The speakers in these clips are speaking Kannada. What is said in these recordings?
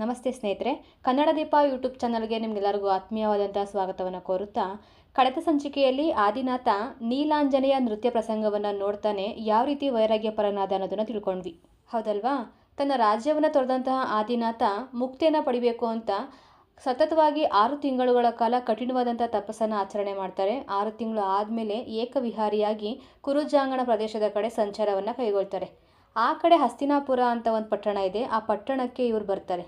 ನಮಸ್ತೆ ಸ್ನೇಹಿತರೆ, ಕನ್ನಡ ದೀಪ ಯೂಟ್ಯೂಬ್ ಚಾನಲ್ಗೆ ನಿಮಗೆಲ್ಲರಿಗೂ ಆತ್ಮೀಯವಾದಂಥ ಸ್ವಾಗತವನ್ನು ಕೋರುತ್ತಾ, ಕಳೆದ ಸಂಚಿಕೆಯಲ್ಲಿ ಆದಿನಾಥ ನೀಲಾಂಜನೆಯ ನೃತ್ಯ ಪ್ರಸಂಗವನ್ನು ನೋಡ್ತಾನೆ ಯಾವ ರೀತಿ ವೈರಾಗ್ಯ ಪರನಾದ ಅನ್ನೋದನ್ನು ತಿಳ್ಕೊಂಡ್ವಿ. ಹೌದಲ್ವಾ? ತನ್ನ ರಾಜ್ಯವನ್ನು ತೊರೆದಂತಹ ಆದಿನಾಥ ಮುಕ್ತಿಯನ್ನು ಪಡಿಬೇಕು ಅಂತ ಸತತವಾಗಿ ಆರು ತಿಂಗಳುಗಳ ಕಾಲ ಕಠಿಣವಾದಂಥ ತಪಸ್ಸನ್ನು ಆಚರಣೆ ಮಾಡ್ತಾರೆ. ಆರು ತಿಂಗಳು ಆದಮೇಲೆ ಏಕವಿಹಾರಿಯಾಗಿ ಕುರುಜಾಂಗಣ ಪ್ರದೇಶದ ಕಡೆ ಸಂಚಾರವನ್ನು ಕೈಗೊಳ್ತಾರೆ. ಆ ಕಡೆ ಹಸ್ತಿನಾಪುರ ಅಂತ ಒಂದು ಪಟ್ಟಣ ಇದೆ, ಆ ಪಟ್ಟಣಕ್ಕೆ ಇವರು ಬರ್ತಾರೆ.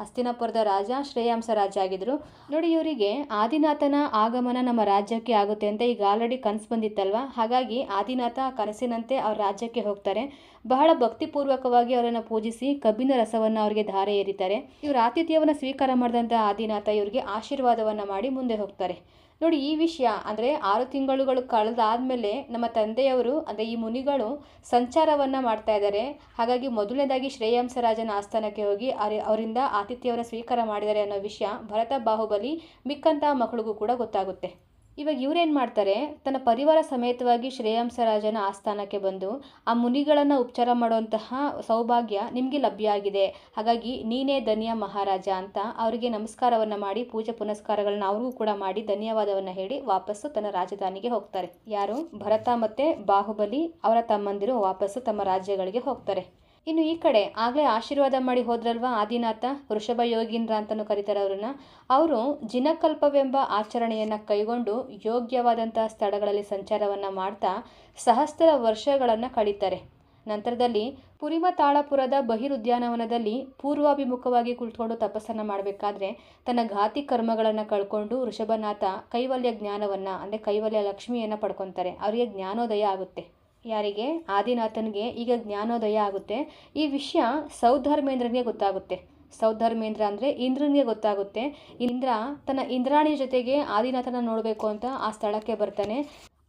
ಹಸ್ತಿನಾಪುರದ ರಾಜ ಶ್ರೇಯಾಂಸ ರಾಜ ಆಗಿದ್ರು ನೋಡಿ ಇವರಿಗೆ ಆದಿನಾಥನ ಆಗಮನ ನಮ್ಮ ರಾಜ್ಯಕ್ಕೆ ಆಗುತ್ತೆ ಅಂತ ಈಗ ಆಲ್ರೆಡಿ ಕನಸು ಬಂದಿತ್ತಲ್ವಾ? ಹಾಗಾಗಿ ಆದಿನಾಥ ಕನಸಿನಂತೆ ಅವ್ರ ರಾಜ್ಯಕ್ಕೆ ಹೋಗ್ತಾರೆ. ಬಹಳ ಭಕ್ತಿಪೂರ್ವಕವಾಗಿ ಅವರನ್ನು ಪೂಜಿಸಿ ಕಬ್ಬಿನ ರಸವನ್ನು ಅವರಿಗೆ ಧಾರೆ ಏರಿತಾರೆ. ಇವರು ಆತಿಥ್ಯವನ್ನು ಸ್ವೀಕಾರ ಮಾಡಿದಂಥ ಆದಿನಾಥ ಇವರಿಗೆ ಆಶೀರ್ವಾದವನ್ನು ಮಾಡಿ ಮುಂದೆ ಹೋಗ್ತಾರೆ. ನೋಡಿ, ಈ ವಿಷಯ ಅಂದರೆ ಆರು ತಿಂಗಳುಗಳು ಕಳೆದಾದ್ಮೇಲೆ ನಮ್ಮ ತಂದೆಯವರು, ಅಂದರೆ ಈ ಮುನಿಗಳು ಸಂಚಾರವನ್ನು ಮಾಡ್ತಾ ಇದ್ದಾರೆ. ಹಾಗಾಗಿ ಮೊದಲನೇದಾಗಿ ಶ್ರೇಯಾಂಸರಾಜನ ಆಸ್ಥಾನಕ್ಕೆ ಹೋಗಿ ಅವರಿ ಅವರಿಂದ ಆತಿಥ್ಯವನ್ನು ಸ್ವೀಕಾರ ಮಾಡಿದ್ದಾರೆ ಅನ್ನೋ ವಿಷಯ ಭರತ ಬಾಹುಬಲಿ ಮಿಕ್ಕಂತಹ ಮಕ್ಕಳಿಗೂ ಕೂಡ ಗೊತ್ತಾಗುತ್ತೆ. ಇವಾಗ ಇವರೇನು ಮಾಡ್ತಾರೆ? ತನ್ನ ಪರಿವಾರ ಸಮೇತವಾಗಿ ಶ್ರೇಯಾಂಸರಾಜನ ಆಸ್ಥಾನಕ್ಕೆ ಬಂದು ಆ ಮುನಿಗಳನ್ನು ಉಪಚಾರ ಮಾಡುವಂತಹ ಸೌಭಾಗ್ಯ ನಿಮಗೆ ಲಭ್ಯ ಆಗಿದೆ. ಹಾಗಾಗಿ ನೀನೇ ಧನ್ಯ ಮಹಾರಾಜ ಅಂತ ಅವರಿಗೆ ನಮಸ್ಕಾರವನ್ನು ಮಾಡಿ ಪೂಜೆ ಪುನಸ್ಕಾರಗಳನ್ನ ಅವ್ರಿಗೂ ಕೂಡ ಮಾಡಿ ಧನ್ಯವಾದವನ್ನು ಹೇಳಿ ವಾಪಸ್ಸು ತನ್ನ ರಾಜಧಾನಿಗೆ ಹೋಗ್ತಾರೆ. ಯಾರು? ಭರತ ಮತ್ತು ಬಾಹುಬಲಿ ಅವರ ತಮ್ಮಂದಿರು ವಾಪಸ್ಸು ತಮ್ಮ ರಾಜ್ಯಗಳಿಗೆ ಹೋಗ್ತಾರೆ. ಇನ್ನು ಈ ಕಡೆ ಆಗಲೇ ಆಶೀರ್ವಾದ ಮಾಡಿ ಹೋದ್ರಲ್ವಾ ಆದಿನಾಥ, ವೃಷಭ ಯೋಗೀಂದ್ರ ಅಂತಲೂ ಕರೀತಾರೆ ಅವ್ರನ್ನ. ಅವರು ಜಿನಕಲ್ಪವೆಂಬ ಆಚರಣೆಯನ್ನು ಕೈಗೊಂಡು ಯೋಗ್ಯವಾದಂತಹ ಸ್ಥಳಗಳಲ್ಲಿ ಸಂಚಾರವನ್ನು ಮಾಡ್ತಾ ಸಹಸ್ರ ವರ್ಷಗಳನ್ನು ಕಳೀತಾರೆ. ನಂತರದಲ್ಲಿ ಪುರಿಮ ತಾಳಪುರದ ಬಹಿರುದ್ಯಾನವನದಲ್ಲಿ ಪೂರ್ವಾಭಿಮುಖವಾಗಿ ಕುಳಿತುಕೊಂಡು ತಪಸ್ಸನ್ನು ಮಾಡಬೇಕಾದ್ರೆ ತನ್ನ ಘಾತಿ ಕರ್ಮಗಳನ್ನು ಕಳ್ಕೊಂಡು ವೃಷಭನಾಥ ಕೈವಲ್ಯ ಜ್ಞಾನವನ್ನು, ಅಂದರೆ ಕೈವಲ್ಯ ಲಕ್ಷ್ಮಿಯನ್ನು ಪಡ್ಕೊತಾರೆ. ಅವರಿಗೆ ಜ್ಞಾನೋದಯ ಆಗುತ್ತೆ. ಯಾರಿಗೆ? ಆದಿನಾಥನಿಗೆ ಈಗ ಜ್ಞಾನೋದಯ ಆಗುತ್ತೆ. ಈ ವಿಷಯ ಸೌಧರ್ಮೇಂದ್ರನಿಗೆ ಗೊತ್ತಾಗುತ್ತೆ. ಸೌಧರ್ಮೇಂದ್ರ ಅಂದರೆ ಇಂದ್ರನಿಗೆ ಗೊತ್ತಾಗುತ್ತೆ. ಇಂದ್ರ ತನ್ನ ಇಂದ್ರಾಣಿ ಜೊತೆಗೆ ಆದಿನಾಥನ ನೋಡಬೇಕು ಅಂತ ಆ ಸ್ಥಳಕ್ಕೆ ಬರ್ತಾನೆ.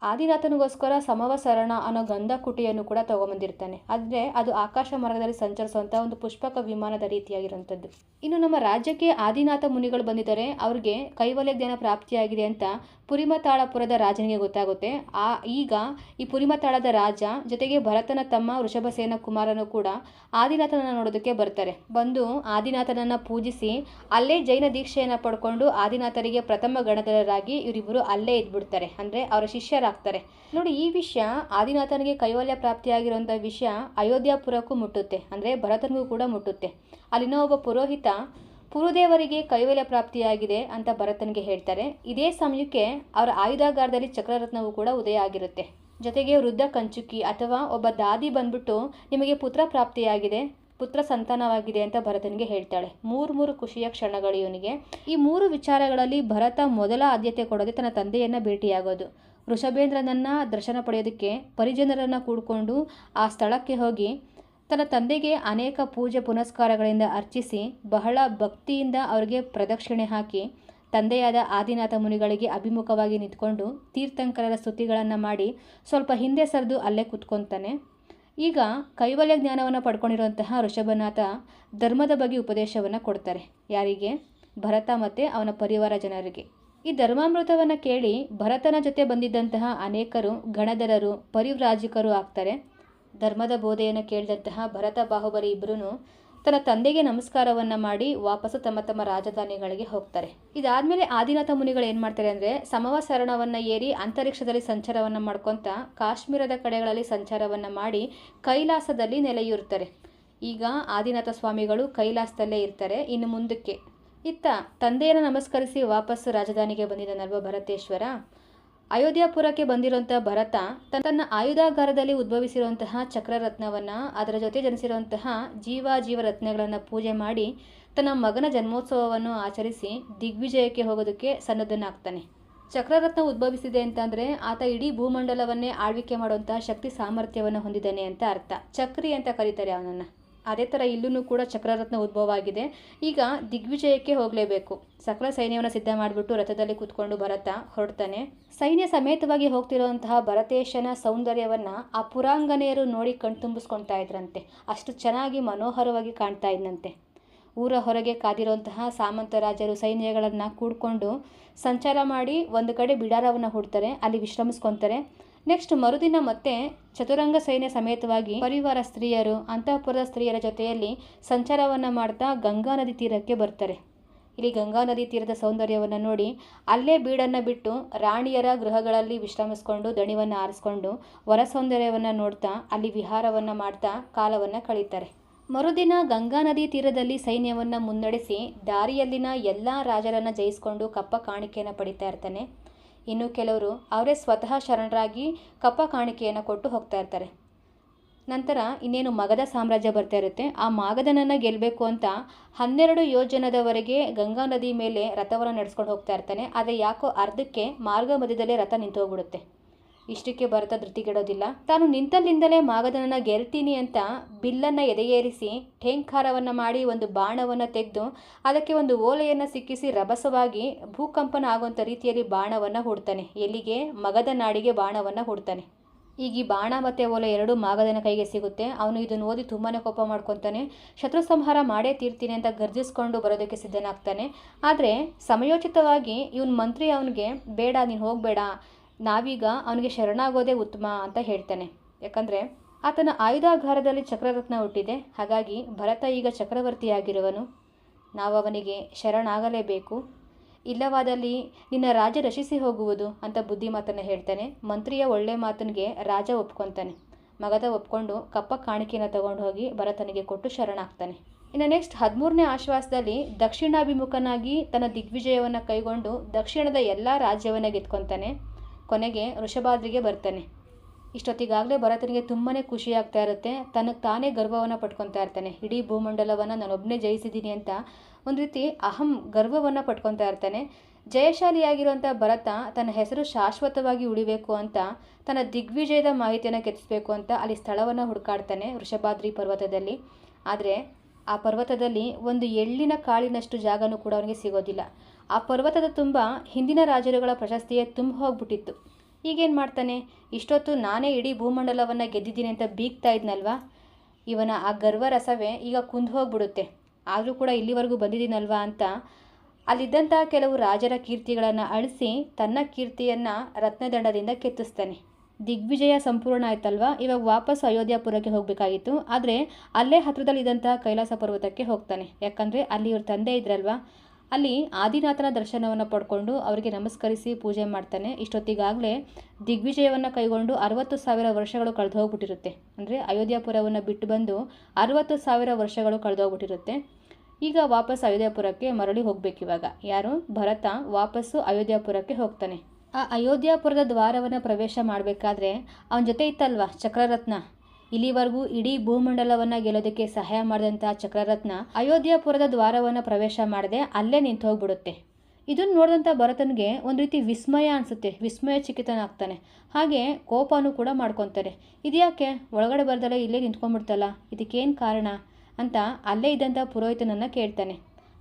ಆದಿನಾಥನಿಗೋಸ್ಕರ ಸಮವ ಸರಣ ಅನ್ನೋ ಗಂಧ ಕುಟಿಯನ್ನು ಕೂಡ ತಗೊಂಬಂದಿರ್ತಾನೆ. ಆದರೆ ಅದು ಆಕಾಶ ಮಾರ್ಗದಲ್ಲಿ ಸಂಚರಿಸುವಂಥ ಒಂದು ಪುಷ್ಪಕ ವಿಮಾನದ ರೀತಿಯಾಗಿರುವಂಥದ್ದು. ಇನ್ನು ನಮ್ಮ ರಾಜ್ಯಕ್ಕೆ ಆದಿನಾಥ ಮುನಿಗಳು ಬಂದಿದ್ದಾರೆ. ಅವ್ರಿಗೆ ಕೈವಲ್ಯ ಜ್ಞಾನ ಪ್ರಾಪ್ತಿಯಾಗಿದೆ ಅಂತ ಪುರಿಮತಾಳಪುರದ ರಾಜನಿಗೆ ಗೊತ್ತಾಗುತ್ತೆ. ಆ, ಈಗ ಈ ಪುರಿಮತಾಳದ ರಾಜ ಜೊತೆಗೆ ಭರತನ ತಮ್ಮ ವೃಷಭಸೇನ ಕುಮಾರನು ಕೂಡ ಆದಿನಾಥನನ್ನು ನೋಡೋದಕ್ಕೆ ಬರ್ತಾರೆ. ಬಂದು ಆದಿನಾಥನನ್ನು ಪೂಜಿಸಿ ಅಲ್ಲೇ ಜೈನ ದೀಕ್ಷೆಯನ್ನು ಪಡ್ಕೊಂಡು ಆದಿನಾಥರಿಗೆ ಪ್ರಥಮ ಗಣಧರರಾಗಿ ಇವರಿಬ್ಬರು ಅಲ್ಲೇ ಇದ್ಬಿಡ್ತಾರೆ. ಅಂದರೆ ಅವರ ಶಿಷ್ಯರಾಗ್ತಾರೆ ನೋಡಿ, ಈ ವಿಷಯ ಆದಿನಾಥನಿಗೆ ಕೈವಲ್ಯ ಪ್ರಾಪ್ತಿಯಾಗಿರುವಂಥ ವಿಷಯ ಅಯೋಧ್ಯಾಪುರಕ್ಕೂ ಮುಟ್ಟುತ್ತೆ. ಅಂದರೆ ಭರತನಿಗೂ ಕೂಡ ಮುಟ್ಟುತ್ತೆ. ಅಲ್ಲಿನ ಒಬ್ಬ ಪುರೋಹಿತ, ಪುರುದೇವರಿಗೆ ಕೈವಲ್ಯ ಪ್ರಾಪ್ತಿಯಾಗಿದೆ ಅಂತ ಭರತನಿಗೆ ಹೇಳ್ತಾರೆ. ಇದೇ ಸಮಯಕ್ಕೆ ಅವರ ಆಯುಧಾಗಾರದಲ್ಲಿ ಚಕ್ರರತ್ನವು ಕೂಡ ಉದಯ ಆಗಿರುತ್ತೆ. ಜೊತೆಗೆ ವೃದ್ಧ ಕಂಚುಕಿ ಅಥವಾ ಒಬ್ಬ ದಾದಿ ಬಂದ್ಬಿಟ್ಟು ನಿಮಗೆ ಪುತ್ರ ಪ್ರಾಪ್ತಿಯಾಗಿದೆ, ಪುತ್ರ ಸಂತಾನವಾಗಿದೆ ಅಂತ ಭರತನಿಗೆ ಹೇಳ್ತಾಳೆ. ಮೂರು ಮೂರು ಖುಷಿಯ ಕ್ಷಣಗಳು ಇವನಿಗೆ. ಈ ಮೂರು ವಿಚಾರಗಳಲ್ಲಿ ಭರತ ಮೊದಲ ಆದ್ಯತೆ ಕೊಡದೆ ತನ್ನ ತಂದೆಯನ್ನು ಭೇಟಿಯಾಗೋದು. ವೃಷಭೇಂದ್ರನನ್ನು ದರ್ಶನ ಪಡೆಯೋದಕ್ಕೆ ಪರಿಜನರನ್ನು ಕೂಡಿಕೊಂಡು ಆ ಸ್ಥಳಕ್ಕೆ ಹೋಗಿ ತನ್ನ ತಂದೆಗೆ ಅನೇಕ ಪೂಜೆ ಪುನಸ್ಕಾರಗಳಿಂದ ಅರ್ಚಿಸಿ ಬಹಳ ಭಕ್ತಿಯಿಂದ ಅವರಿಗೆ ಪ್ರದಕ್ಷಿಣೆ ಹಾಕಿ ತಂದೆಯಾದ ಆದಿನಾಥ ಮುನಿಗಳಿಗೆ ಅಭಿಮುಖವಾಗಿ ನಿಂತ್ಕೊಂಡು ತೀರ್ಥಂಕರರ ಸ್ತುತಿಗಳನ್ನು ಮಾಡಿ ಸ್ವಲ್ಪ ಹಿಂದೆ ಸರಿದು ಅಲ್ಲೇ ಕೂತ್ಕೊತಾನೆ. ಈಗ ಕೈವಲ್ಯ ಜ್ಞಾನವನ್ನು ಪಡ್ಕೊಂಡಿರುವಂತಹ ಋಷಭನಾಥ ಧರ್ಮದ ಬಗ್ಗೆ ಉಪದೇಶವನ್ನು ಕೊಡ್ತಾರೆ. ಯಾರಿಗೆ? ಭರತ ಮತ್ತು ಅವನ ಪರಿವಾರ ಜನರಿಗೆ. ಈ ಧರ್ಮಾಮೃತವನ್ನು ಕೇಳಿ ಭರತನ ಜೊತೆ ಬಂದಿದ್ದಂತಹ ಅನೇಕರು, ಗಣಧರರು, ಪರಿವ್ರಾಜಕರು ಆಗ್ತಾರೆ. ಧರ್ಮದ ಬೋಧೆಯನ್ನು ಕೇಳಿದಂತಹ ಭರತ ಬಾಹುಬಲಿ ಇಬ್ಬರೂ ತನ್ನ ತಂದೆಗೆ ನಮಸ್ಕಾರವನ್ನು ಮಾಡಿ ವಾಪಸ್ಸು ತಮ್ಮ ತಮ್ಮ ರಾಜಧಾನಿಗಳಿಗೆ ಹೋಗ್ತಾರೆ. ಇದಾದಮೇಲೆ ಆದಿನಾಥ ಮುನಿಗಳು ಏನು ಮಾಡ್ತಾರೆ ಅಂದರೆ ಸಮವ ಸರಣವನ್ನು ಏರಿ ಅಂತರಿಕ್ಷದಲ್ಲಿ ಸಂಚಾರವನ್ನು ಮಾಡ್ಕೊತ ಕಾಶ್ಮೀರದ ಕಡೆಗಳಲ್ಲಿ ಸಂಚಾರವನ್ನು ಮಾಡಿ ಕೈಲಾಸದಲ್ಲಿ ನೆಲೆಯೂರ್ತಾರೆ ಈಗ ಆದಿನಾಥ ಸ್ವಾಮಿಗಳು ಕೈಲಾಸದಲ್ಲೇ ಇರ್ತಾರೆ, ಇನ್ನು ಮುಂದಕ್ಕೆ. ಇತ್ತ ತಂದೆಯನ್ನು ನಮಸ್ಕರಿಸಿ ವಾಪಸ್ಸು ರಾಜಧಾನಿಗೆ ಬಂದಿದ್ದನಲ್ವ ಭರತೇಶ್ವರ ಅಯೋಧ್ಯಾಪುರಕ್ಕೆ ಬಂದಿರುವಂಥ ಭರತ ತನ್ನ ಆಯುಧಾಗಾರದಲ್ಲಿ ಉದ್ಭವಿಸಿರುವಂತಹ ಚಕ್ರರತ್ನವನ್ನು ಅದರ ಜೊತೆ ಜನಿಸಿರುವಂತಹ ಜೀವ ಜೀವ ರತ್ನಗಳನ್ನು ಪೂಜೆ ಮಾಡಿ ತನ್ನ ಮಗನ ಜನ್ಮೋತ್ಸವವನ್ನು ಆಚರಿಸಿ ದಿಗ್ವಿಜಯಕ್ಕೆ ಹೋಗೋದಕ್ಕೆ ಸನ್ನದ್ಧನಾಗ್ತಾನೆ. ಚಕ್ರರತ್ನ ಉದ್ಭವಿಸಿದೆ ಅಂತಂದರೆ ಆತ ಇಡೀ ಭೂಮಂಡಲವನ್ನೇ ಆಳ್ವಿಕೆ ಮಾಡುವಂತಹ ಶಕ್ತಿ ಸಾಮರ್ಥ್ಯವನ್ನು ಹೊಂದಿದ್ದಾನೆ ಅಂತ ಅರ್ಥ. ಚಕ್ರಿ ಅಂತ ಕರೀತಾರೆ ಅವನನ್ನು. ಅದೇ ಥರ ಇಲ್ಲೂ ಕೂಡ ಚಕ್ರರತ್ನ ಉದ್ಭವ ಆಗಿದೆ. ಈಗ ದಿಗ್ವಿಜಯಕ್ಕೆ ಹೋಗಲೇಬೇಕು. ಸಕಲ ಸೈನ್ಯವನ್ನು ಸಿದ್ಧ ಮಾಡಿಬಿಟ್ಟು ರಥದಲ್ಲಿ ಕೂತ್ಕೊಂಡು ಭರತ ಹೊರಡ್ತಾನೆ. ಸೈನ್ಯ ಸಮೇತವಾಗಿ ಹೋಗ್ತಿರುವಂತಹ ಭರತೇಶನ ಸೌಂದರ್ಯವನ್ನು ಆ ಪುರಾಂಗನೆಯರು ನೋಡಿ ಕಣ್ತುಂಬಿಸ್ಕೊಳ್ತಾ ಇದ್ರಂತೆ. ಅಷ್ಟು ಚೆನ್ನಾಗಿ ಮನೋಹರವಾಗಿ ಕಾಣ್ತಾ ಇದ್ದಂತೆ ಊರ ಹೊರಗೆ ಕಾದಿರುವಂತಹ ಸಾಮಂತ ರಾಜರು ಸೈನ್ಯಗಳನ್ನು ಕೂಡ್ಕೊಂಡು ಸಂಚಾರ ಮಾಡಿ ಒಂದು ಕಡೆ ಬಿಡಾರವನ್ನು ಹುಡ್ತಾರೆ. ಅಲ್ಲಿ ವಿಶ್ರಮಿಸ್ಕೊತಾರೆ. ನೆಕ್ಸ್ಟ್ ಮರುದಿನ ಮತ್ತೆ ಚತುರಂಗ ಸೈನ್ಯ ಸಮೇತವಾಗಿ ಪರಿವಾರ ಸ್ತ್ರೀಯರು, ಅಂತಃಪುರದ ಸ್ತ್ರೀಯರ ಜೊತೆಯಲ್ಲಿ ಸಂಚಾರವನ್ನು ಮಾಡ್ತಾ ಗಂಗಾ ನದಿ ತೀರಕ್ಕೆ ಬರ್ತಾರೆ ಇಲ್ಲಿ ಗಂಗಾ ನದಿ ತೀರದ ಸೌಂದರ್ಯವನ್ನು ನೋಡಿ ಅಲ್ಲೇ ಬೀಡನ್ನು ಬಿಟ್ಟು ರಾಣಿಯರ ಗೃಹಗಳಲ್ಲಿ ವಿಶ್ರಮಿಸ್ಕೊಂಡು ದಣಿವನ್ನು ಆರಿಸ್ಕೊಂಡು ವರ ಸೌಂದರ್ಯವನ್ನು ನೋಡ್ತಾ ಅಲ್ಲಿ ವಿಹಾರವನ್ನು ಮಾಡ್ತಾ ಕಾಲವನ್ನು ಕಳೀತಾರೆ. ಮರುದಿನ ಗಂಗಾ ನದಿ ತೀರದಲ್ಲಿ ಸೈನ್ಯವನ್ನು ಮುನ್ನಡೆಸಿ ದಾರಿಯಲ್ಲಿನ ಎಲ್ಲ ರಾಜರನ್ನು ಜಯಿಸ್ಕೊಂಡು ಕಪ್ಪ ಕಾಣಿಕೆಯನ್ನು ಪಡಿತಾ ಇರ್ತಾನೆ. ಇನ್ನು ಕೆಲವರು ಅವರೇ ಸ್ವತಃ ಶರಣರಾಗಿ ಕಪ್ಪ ಕಾಣಿಕೆಯನ್ನು ಕೊಟ್ಟು ಹೋಗ್ತಾ ಇರ್ತಾರೆ. ನಂತರ ಇನ್ನೇನು ಮಗಧ ಸಾಮ್ರಾಜ್ಯ ಬರ್ತಾ ಇರುತ್ತೆ? ಆ ಮಾಗಧನನ್ನು ಗೆಲ್ಲಬೇಕು ಅಂತ ಹನ್ನೆರಡು ಯೋಜನದವರೆಗೆ ಗಂಗಾ ನದಿ ಮೇಲೆ ರಥವನ್ನು ನಡೆಸ್ಕೊಂಡು ಹೋಗ್ತಾ ಇರ್ತಾನೆ. ಆದರೆ ಯಾಕೋ ಅರ್ಧಕ್ಕೆ ಮಾರ್ಗ ಮಧ್ಯದಲ್ಲೇ ರಥ ನಿಂತು ಹೋಗ್ಬಿಡುತ್ತೆ ಇಷ್ಟಕ್ಕೆ ಭರತ ಧೃತಿಗೆಡೋದಿಲ್ಲ ತಾನು ನಿಂತಲ್ಲಿಂದಲೇ ಮಾಗಧನನ ಗೆಲ್ತೀನಿ ಅಂತ ಬಿಲ್ಲನ್ನು ಎದೆಯೇರಿಸಿ ಠೇಂಕಾರವನ್ನ ಮಾಡಿ ಒಂದು ಬಾಣವನ್ನು ತೆಗೆದು ಅದಕ್ಕೆ ಒಂದು ಓಲೆಯನ್ನು ಸಿಕ್ಕಿಸಿ ರಭಸವಾಗಿ ಭೂಕಂಪನ ಆಗುವಂಥ ರೀತಿಯಲ್ಲಿ ಬಾಣವನ್ನು ಹುಡ್ತಾನೆ. ಎಲ್ಲಿಗೆ? ಮಗದ ನಾಡಿಗೆ ಬಾಣವನ್ನು ಹುಡ್ತಾನೆ. ಈಗ ಈ ಬಾಣ ಮತ್ತು ಓಲೆ ಎರಡು ಮಾಗದನ ಕೈಗೆ ಸಿಗುತ್ತೆ. ಅವನು ಇದನ್ನು ಓದಿ ತುಂಬಾ ಕೋಪ ಮಾಡ್ಕೊತಾನೆ. ಶತ್ರು ಸಂಹಾರ ಮಾಡೇ ತೀರ್ತೀನಿ ಅಂತ ಗರ್ಜಿಸ್ಕೊಂಡು ಬರೋದಕ್ಕೆ ಸಿದ್ಧನಾಗ್ತಾನೆ. ಆದರೆ ಸಮಯೋಚಿತವಾಗಿ ಇವನ್ ಮಂತ್ರಿ ಅವನಿಗೆ, ಬೇಡ, ನೀನು ಹೋಗಬೇಡ. ನಾವೀಗ ಅವನಿಗೆ ಶರಣಾಗೋದೇ ಉತ್ತಮ ಅಂತ ಹೇಳ್ತಾನೆ. ಯಾಕಂದರೆ ಆತನ ಆಯುಧಾಗಾರದಲ್ಲಿ ಚಕ್ರರತ್ನ ಹುಟ್ಟಿದೆ. ಹಾಗಾಗಿ ಭರತ ಈಗ ಚಕ್ರವರ್ತಿಯಾಗಿರುವನು. ನಾವು ಅವನಿಗೆ ಶರಣಾಗಲೇಬೇಕು. ಇಲ್ಲವಾದಲ್ಲಿ ನಿನ್ನ ರಾಜ ರಚಿಸಿ ಹೋಗುವುದು ಅಂತ ಬುದ್ಧಿ ಮಾತನ್ನು ಹೇಳ್ತಾನೆ. ಮಂತ್ರಿಯ ಒಳ್ಳೆ ಮಾತನಿಗೆ ರಾಜ ಒಪ್ಕೊತಾನೆ. ಮಗದ ಒಪ್ಕೊಂಡು ಕಪ್ಪ ಕಾಣಿಕೆಯನ್ನು ತಗೊಂಡು ಹೋಗಿ ಭರತನಿಗೆ ಕೊಟ್ಟು ಶರಣಾಗ್ತಾನೆ. ಇನ್ನು ನೆಕ್ಸ್ಟ್ ಹದಿಮೂರನೇ ಆಶ್ವಾಸದಲ್ಲಿ ದಕ್ಷಿಣಾಭಿಮುಖನಾಗಿ ತನ್ನ ದಿಗ್ವಿಜಯವನ್ನು ಕೈಗೊಂಡು ದಕ್ಷಿಣದ ಎಲ್ಲ ರಾಜ್ಯವನ್ನು ಗೆದ್ಕೊತಾನೆ. ಕೊನೆಗೆ ವೃಷಭಾದ್ರಿಗೆ ಬರ್ತಾನೆ. ಇಷ್ಟೊತ್ತಿಗಾಗಲೇ ಭರತನಿಗೆ ತುಂಬಾ ಖುಷಿ ಆಗ್ತಾ ಇರುತ್ತೆ. ತನಗೆ ತಾನೇ ಗರ್ವವನ್ನು ಪಟ್ಕೊತಾ ಇರ್ತಾನೆ. ಇಡೀ ಭೂಮಂಡಲವನ್ನು ನಾನೊಬ್ಬನೇ ಜಯಿಸಿದ್ದೀನಿ ಅಂತ ಒಂದು ರೀತಿ ಅಹಂ ಗರ್ವವನ್ನು ಪಟ್ಕೊತಾ ಇರ್ತಾನೆ. ಜಯಶಾಲಿಯಾಗಿರುವಂಥ ಭರತ ತನ್ನ ಹೆಸರು ಶಾಶ್ವತವಾಗಿ ಉಳಿಬೇಕು ಅಂತ, ತನ್ನ ದಿಗ್ವಿಜಯದ ಮಾಹಿತಿಯನ್ನು ಕೆತ್ತಿಸಬೇಕು ಅಂತ ಅಲ್ಲಿ ಸ್ಥಳವನ್ನು ಹುಡುಕಾಡ್ತಾನೆ ವೃಷಭಾದ್ರಿ ಪರ್ವತದಲ್ಲಿ. ಆದರೆ ಆ ಪರ್ವತದಲ್ಲಿ ಒಂದು ಎಳ್ಳಿನ ಕಾಳಿನಷ್ಟು ಜಾಗನೂ ಕೂಡ ಅವನಿಗೆ ಸಿಗೋದಿಲ್ಲ. ಆ ಪರ್ವತದ ತುಂಬ ಹಿಂದಿನ ರಾಜರುಗಳ ಪ್ರಶಸ್ತಿಯೇ ತುಂಬ ಹೋಗ್ಬಿಟ್ಟಿತ್ತು. ಈಗೇನು ಮಾಡ್ತಾನೆ? ಇಷ್ಟೊತ್ತು ನಾನೇ ಇಡೀ ಭೂಮಂಡಲವನ್ನು ಗೆದ್ದಿದ್ದೀನಿ ಅಂತ ಬೀಗ್ತಾ ಇದ್ನಲ್ವಾ? ಇವನ ಆ ಗರ್ವರಸವೇ ಈಗ ಕುಂದು ಹೋಗ್ಬಿಡುತ್ತೆ. ಆದರೂ ಕೂಡ ಇಲ್ಲಿವರೆಗೂ ಬಂದಿದ್ದೀನಲ್ವಾ ಅಂತ? ಅಲ್ಲಿದ್ದಂಥ ಕೆಲವು ರಾಜರ ಕೀರ್ತಿಗಳನ್ನು ಅಳಿಸಿ ತನ್ನ ಕೀರ್ತಿಯನ್ನು ರತ್ನದಂಡದಿಂದ ಕೆತ್ತಿಸ್ತಾನೆ. ದಿಗ್ವಿಜಯ ಸಂಪೂರ್ಣ ಆಯ್ತಲ್ವಾ? ಇವಾಗ ವಾಪಸ್ ಅಯೋಧ್ಯಾಪುರಕ್ಕೆ ಹೋಗಬೇಕಾಗಿತ್ತು. ಆದರೆ ಅಲ್ಲೇ ಹತ್ರದಲ್ಲಿದ್ದಂತಹ ಕೈಲಾಸ ಪರ್ವತಕ್ಕೆ ಹೋಗ್ತಾನೆ. ಯಾಕಂದರೆ ಅಲ್ಲಿ ಇವ್ರ ತಂದೆ ಇದ್ರಲ್ವಾ? ಅಲ್ಲಿ ಆದಿನಾಥನ ದರ್ಶನವನ್ನು ಪಡ್ಕೊಂಡು ಅವರಿಗೆ ನಮಸ್ಕರಿಸಿ ಪೂಜೆ ಮಾಡ್ತಾನೆ. ಇಷ್ಟೊತ್ತಿಗಾಗಲೇ ದಿಗ್ವಿಜಯವನ್ನು ಕೈಗೊಂಡು ಅರವತ್ತು ಸಾವಿರ ವರ್ಷಗಳು ಕಳೆದು ಹೋಗ್ಬಿಟ್ಟಿರುತ್ತೆ ಅಂದರೆ ಅಯೋಧ್ಯಾಪುರವನ್ನು ಬಿಟ್ಟು ಬಂದು ಅರವತ್ತು ಸಾವಿರ ವರ್ಷಗಳು ಕಳೆದು ಹೋಗ್ಬಿಟ್ಟಿರುತ್ತೆ ಈಗ ವಾಪಸ್ ಅಯೋಧ್ಯಾಪುರಕ್ಕೆ ಮರಳಿ ಹೋಗ್ಬೇಕಿವಾಗ ಯಾರು? ಭರತ ವಾಪಸ್ಸು ಅಯೋಧ್ಯಾಪುರಕ್ಕೆ ಹೋಗ್ತಾನೆ. ಆ ಅಯೋಧ್ಯಾಪುರದ ದ್ವಾರವನ್ನು ಪ್ರವೇಶ ಮಾಡಬೇಕಾದ್ರೆ ಅವನ ಜೊತೆ ಇತ್ತಲ್ವ? ಚಕ್ರರತ್ನ. ಇಲ್ಲಿವರೆಗೂ ಇಡೀ ಭೂಮಂಡಲವನ್ನ ಗೆಲ್ಲೋದಕ್ಕೆ ಸಹಾಯ ಮಾಡಿದಂತಹ ಚಕ್ರರತ್ನ ಅಯೋಧ್ಯಾಪುರದ ದ್ವಾರವನ್ನು ಪ್ರವೇಶ ಮಾಡದೆ ಅಲ್ಲೇ ನಿಂತು ಹೋಗ್ಬಿಡುತ್ತೆ ಇದನ್ನು ನೋಡಿದಂಥ ಭರತನಿಗೆ ಒಂದು ರೀತಿ ವಿಸ್ಮಯ ಅನಿಸುತ್ತೆ. ವಿಸ್ಮಯ ಚಿಕಿತನಾಗ್ತಾನೆ ಹಾಗೆ ಕೋಪನೂ ಕೂಡ ಮಾಡ್ಕೊತಾರೆ. ಇದ್ಯಾಕೆ? ಒಳಗಡೆ ಬರ್ದಲ್ಲ ಇಲ್ಲೇ ನಿಂತ್ಕೊಂಡ್ಬಿಡ್ತಲ್ಲ. ಇದಕ್ಕೇನು ಕಾರಣ? ಅಂತ ಅಲ್ಲೇ ಇದ್ದಂಥ ಪುರೋಹಿತನನ್ನು ಕೇಳ್ತಾನೆ.